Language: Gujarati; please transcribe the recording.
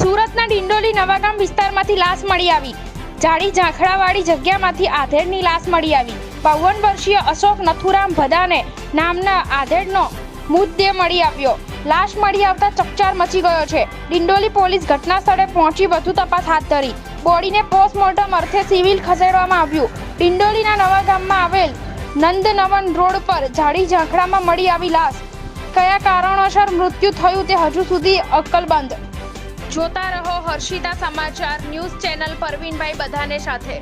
સુરતના ડિંડોલી નવાગામ વિસ્તારમાંથી લાશ મળી આવી. જાડી ઝાંખડાવાળી જગ્યામાંથી આધેડની લાશ મળી આવી. બાવન વર્ષીય અશોક નથુરામ ભદાને નામના આધેડનો મૃતદેહ મળી આવ્યો. લાશ મળી આવતા ચકચાર મચી ગયો છે. ડિંડોલી પોલીસ ઘટના સ્થળે પહોંચી વધુ તપાસ હાથ ધરી. બોડીને પોસ્ટમોર્ટમ અર્થે સિવિલ ખસેડવામાં આવ્યું. ડિંડોલીના નવા ગામમાં આવેલ નંદનવન રોડ પર જાડી ઝાંખડામાં મળી આવી લાશ. કયા કારણોસર મૃત્યુ થયું તે હજુ સુધી અક્કલબંધ. જોતા રહો હર્ષિતા સમાચાર ન્યૂઝ ચેનલ પરવીનભાઈ બધાને સાથે.